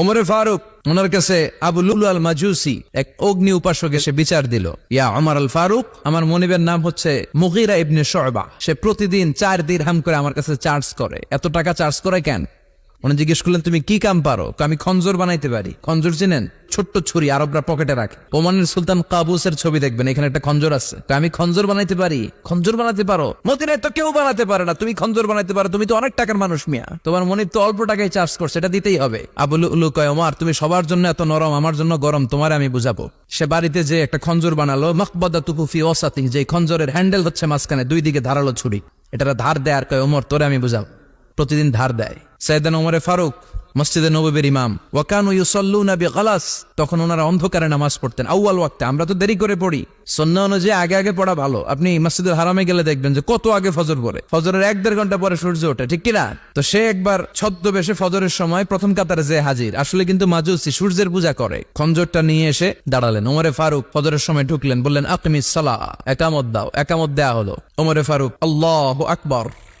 ওমরে ফারুক, ওনার কাছে আবু লুলু আল মাজুসি এক অগ্নি উপাসক এসে বিচার দিল। ইয়া অমর আল ফারুক আমার মনিবের নাম হচ্ছে মুগিরা ইবনে শোয়বা সে প্রতিদিন চার দিন হাম করে আমার কাছে চার্জ করে। এত টাকা চার্জ করে কেন? উনি জিজ্ঞেস করলেন, তুমি কি কাম পারো? আমি খঞ্জর বানাইতে পারি। খঞ্জর চিনেন? ছোট্ট ছুরি আরবরা পকেটে রাখে। ওমানের সুলতান কাবুসের ছবি দেখবেন, এখানে একটা খঞ্জর আছে। আমি খঞ্জর বানাইতে পারি? খঞ্জর বানাতে পারো? মদিনায় তো কেউ বানাতে পারে না। তুমি খঞ্জর বানাইতে পারো, তুমি তো অনেক টাকার মানুষ মিয়া। তোমার মনে তো অল্প টাকায় চার্জ করছে, এটা দিতেই হবে। আবুল উলু কয়, ওমার, তুমি সবার জন্য এত নরম, আমার জন্য গরম, তোমার আমি বুঝাবো। সে বাড়িতে যে একটা খঞ্জর বানালো মকবদা তুকুফি ওসাতি যে খঞ্জরের হ্যান্ডেল হচ্ছে মাঝখানে, দুই দিকে ধারালো ছুরি। এটা ধার দেয় আর কয়, ওমর, তোরে আমি বুঝাবো। প্রতিদিন ধার দেয়। সৈয়দান ওমরে ফারুক, মসজিদে নবীর ইমাম। ওয়াকানু ইউসাল্লুনা বিগালাস। তখন ওনারা অন্ধকারে নামাজ পড়তেন। আউয়াল ওয়াক্তে, আমরা তো দেরি করে পড়ি। সন্না অনুযায়ী আগে আগে পড়া ভালো। আপনি মসজিদের হারামে গেলে দেখবেন যে কত আগে ফজর পড়ে। ফজরের এক দেড় ঘণ্টা পরে সূর্য ওঠে, ঠিক কিনা? তো সে একবার ছদ্মবেশে ফজরের সময় প্রথম কাতারে যে হাজির। আসলে কিন্তু মাজুসি সূর্যের পূজা করে। খঞ্জরটা নিয়ে এসে দাঁড়ালেন। ওমরে ফারুক ফজরের সময় ঢুকলেন, বললেন, আকমিস সালা একামত দাও, একামত দেয়া হলো। ওমরে ফারুক, আল্লাহ আকবর।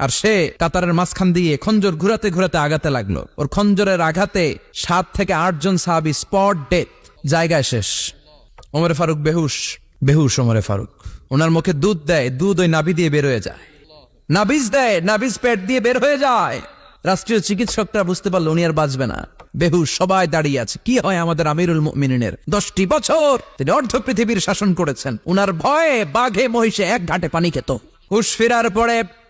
আর সে কাতারের মাঝখান দিয়ে খঞ্জর ঘুরাতে ঘুরাতে আগাতে লাগল। ওর খঞ্জরের আঘাতে সাত থেকে আটজন সাহাবি স্পট ডেথ, জায়গায় শেষ। ওমরে ফারুক বেহুশ বেহুশ ওমরে ফারুক। ওনার মুখে দুধ দেয়, দুধ ওই নাভি দিয়ে বের হয়ে যায়। নাবিজ দেয় নাবিজ পেট দিয়ে বের হয়ে যায়। রাষ্ট্রীয় চিকিৎসকরা বুঝতে পারল উনি আর বাঁচবে না। বেহুশ সবাই দাঁড়িয়ে আছে। কি হয় আমাদের আমিরুল মিনিনের দশটি বছর তিনি অর্ধ পৃথিবীর শাসন করেছেন। উনার ভয়ে বাঘে, মহিষে এক ঘাটে পানি খেত। হুশ ফেরার পরে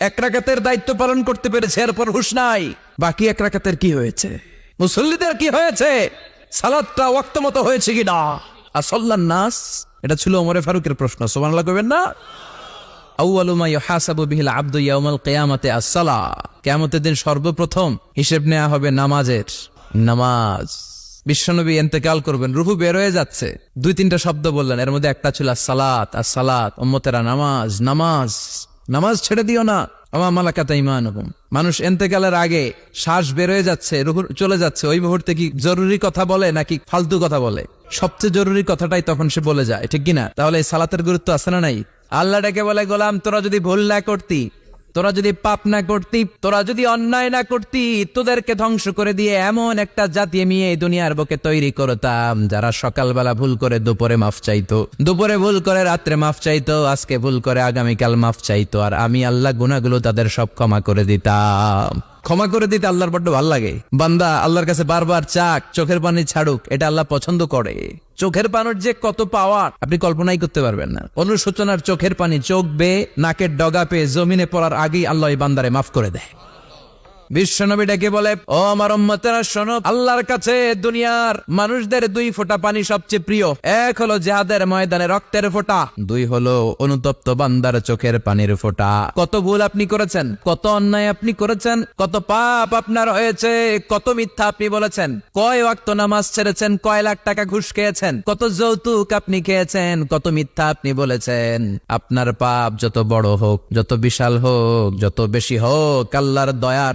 এক রাকাতের দায়িত্ব পালন করতে পেরেছে, এরপর হুশ নাই। বাকি এক রাকাতের কি হয়েছে? মুসল্লিদের কি হয়েছে? সালাদটা ওয়াক্ত মতো হয়েছে কি না আসল্লান নাস, এটা ছিল ওমরে ফারুকের প্রশ্ন সোমানাল্লাহ কবেন না? দিন সর্বপ্রথম হিসেব নেওয়া হবে নামাজের। নামাজ। বিশ্বনবী এন্তেকাল করবেন, রুহু বের হয়ে যাচ্ছে। দুই তিনটা শব্দ বললেন, এর মধ্যে একটা ছিল সালাত আর সালাত উম্মতেরা নামাজ নামাজ। নামাজ ছেড়ে দিও না। আমার মালাকাতা ইমান মানুষ এতেকালের আগে শ্বাস বেরোয় যাচ্ছে চলে যাচ্ছে। ওই মুহূর্তে কি জরুরি কথা বলে নাকি ফালতু কথা বলে? সবচেয়ে জরুরি কথাটাই তখন সে বলে যায়, ঠিক কিনা? তাহলে সালাতের গুরুত্ব আছে না নাই? আল্লাহটাকে বলে, গোলাম, তোরা যদি ভুল না করতি তোরা যদি পাপ না করতি, তোরা যদি অন্যায় না করতি, তোদেরকে ধ্বংস করে দিয়ে এমন একটা জাতি আমি এই দুনিয়ার বুকে তৈরি করতাম, যারা সকালবেলা ভুল করে দুপুরে মাফ চাইতো। দুপুরে ভুল করে রাত্রে মাফ চাইতো, আজকে ভুল করে আগামীকাল মাফ চাইতো, আর আমি আল্লাহ গুনাগুলো তাদের সব ক্ষমা করে দিতাম। ক্ষমা করে দিতে আল্লাহর বড্ড ভালো লাগে। বান্দা, আল্লাহর কাছে বারবার চাক, চোখের পানি ছাড়ুক, এটা আল্লাহ পছন্দ করে। চোখের পানোর যে কত পাওয়ার আপনি কল্পনাই করতে পারবেন না। অনুশোচনার চোখের পানি চোখ বে নাকের ডগা পেয়ে, জমিনে পড়ার আগেই আল্লাহ বান্দারে মাফ করে দেয়। বিশ্বনবী ডেকে বলে, ও আমার উম্মতেরা, শোনো, আল্লাহর কাছে দুনিয়ার মানুষদের দুই ফোঁটা পানি সবচেয়ে প্রিয়। এক হলো জেহাদের ময়দানে রক্তের ফোঁটা, দুই হলো অনুতপ্ত বান্দার চোখের পানির ফোঁটা। কত ভুল আপনি করেছেন, কত অন্যায় আপনি করেছেন, কত পাপ আপনার হয়েছে, কত মিথ্যা আপনি বলেছেন, কয় ওয়াক্ত নামাজ ছেড়েছেন, কয় লাখ টাকা ঘুষ খেয়েছেন, কত যৌতুক আপনি খেয়েছেন, কত মিথ্যা আপনি বলেছেন। আপনার পাপ যত বড় হোক, যত বিশাল হোক, যত বেশি হোক, আল্লাহর দয়ার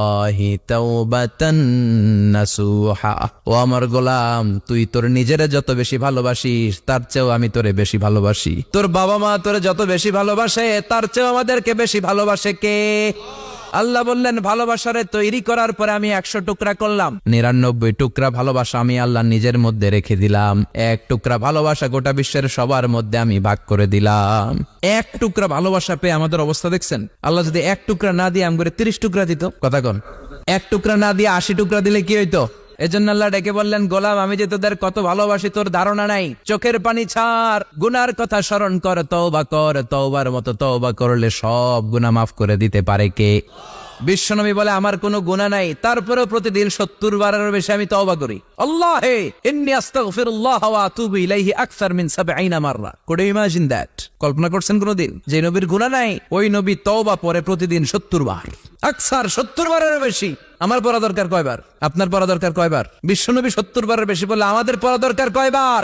ও আমার গোলাম, তুই তোর নিজেরে যত বেশি ভালোবাসিস, তার চেয়েও আমি তোরে বেশি ভালোবাসি। তোর বাবা মা তোরে যত বেশি ভালোবাসে, তার চেয়েও আমাদেরকে বেশি ভালোবাসে কে? আল্লাহ বললেন, ভালোবাসারে তৈরি করার পরে আমি একশো টুকরা করলাম। নিরানব্বই টুকরা ভালোবাসা আমি আল্লাহ নিজের মধ্যে রেখে দিলাম। এক টুকরা ভালোবাসা গোটা বিশ্বের সবার মধ্যে আমি ভাগ করে দিলাম। এক টুকরা ভালোবাসা পেয়ে আমাদের অবস্থা দেখছেন? আল্লাহ যদি এক টুকরা না দিয়ে আমি আমগরে তিরিশ টুকরা দিত। কথা কন। এক টুকরা না দিয়ে আশি টুকরা দিলে কি হইতো? এজন্য আল্লাহ ডেকে বললেন, গোলাম, আমি যে তোদের কত ভালোবাসি, তোর ধারণা নাই। চোখের পানি ছাড়। গুনার কথা স্মরণ কর, তওবা কর, তওবার মতো তওবা করলে সব গুনাহ মাফ করে দিতে পারে কে? বিশ্বনবী বলে, আমার কোনো গুনাহ নাই। তারপরেও প্রতিদিন সত্তর বারের বেশি আমি তওবা করি। 70 ইমাজিন দ্যাট? কল্পনা করছেন কোনোদিন? যে নবীর গুনাহ নাই, ওই নবী তওবা পরে প্রতিদিন সত্তর বার। আকসার সত্তর বারের বেশি। আমার পড়া দরকার কয়বার? আপনার পড়া দরকার কয়বার? বিশ্বনবী সত্তর বারের বেশি বললে, আমাদের পড়া দরকার কয়বার?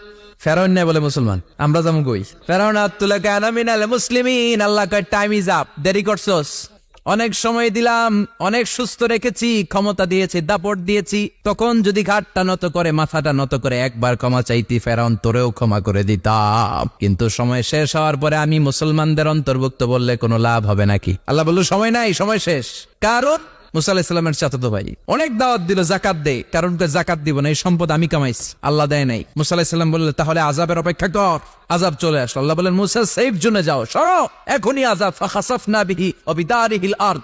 ফেরাউন নাই বলে মুসলমান, আমরা যেমন কই? ফেরাউন মুসলিমিন, আল্লাহ কয় টাইম ইজ আপ দেরি করছস। অনেক সময় দিলাম, অনেক সুস্থ রেখেছি, ক্ষমতা দিয়েছি, দাপট দিয়েছি। তখন যদি ঘাটটা নত করে, মাথাটা নত করে, একবার ক্ষমা চাইতি, ফেরাউন তোরেও ক্ষমা করে দিতাম। কিন্তু সময় শেষ হওয়ার পরে আমি মুসলমানদের অন্তর্ভুক্ত বললে কোনো লাভ হবে নাকি? আল্লাহ বলল, সময় নাই, সময় শেষ। কারণ মুসা চাচাতো ভাই। অনেক দাওয়াত দিল জাকাত দে কারণ জাকাত দিব না, এই সম্পদ আমি কামাইছি। আল্লাহ দেয় নাই। মুসা আলাহিসাল্লাম বললে, তাহলে আজাবের অপেক্ষা কর আজাব চলে আসলো। আল্লাহ বলেন মুসা সেফ জোনে যাও, সরো। এখনই আজাব ফাখাসাফ না বিহি অবিদারিহিল আর্দ।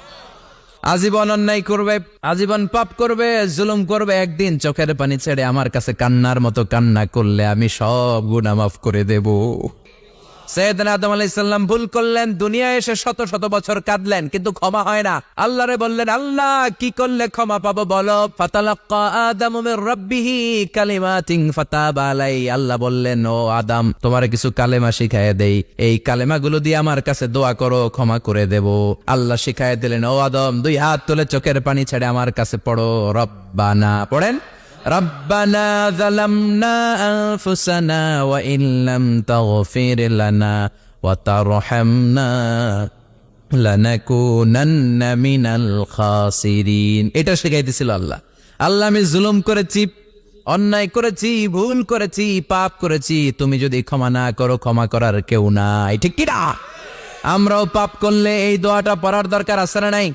আজীবন অন্যায় করবে, আজীবন পাপ করবে, জুলুম করবে, একদিন চোখের পানি ছেড়ে আমার কাছে কান্নার মতো কান্না করলে আমি সব গুণা মাফ করে দেব। সৈয়দনা আদম আলাইসাল্লাম ভুল করলেন দুনিয়া এসে শত শত বছর কাঁদলেন, কিন্তু ক্ষমা হয় না। আল্লাহরে বললেন, আল্লাহ, কি করলে ক্ষমা পাবো বলো? ফাতালাক্কা আদম রাব্বিহি কালিমাতিন ফাতাবা আলাই আল্লাহ বললেন, ও আদম, তোমার কিছু কালেমা শিখায় দেই। এই কালেমাগুলো দিয়ে আমার কাছে দোয়া করো, ক্ষমা করে দেব। আল্লাহ শিখায় দিলেন, ও আদম, দুই হাত তুলে চোখের পানি ছেড়ে আমার কাছে পড়ো, রব্বানা। পড়েন? ربنا ظلمنا أنفسنا وإن لم تغفر لنا وترحمنا لنكونن من الخاسرين এটা শিখাইতেছিল আল্লাহ আল্লাহ আমি জুলুম করেছি অন্যায় করেছি ভুল করেছি পাপ করেছি তুমি যদি ক্ষমা না করো ক্ষমা করার কেউ নাই ঠিক কিনা আমরাও পাপ করলে এই দোয়াটা পড়ার দরকার আছে না নাই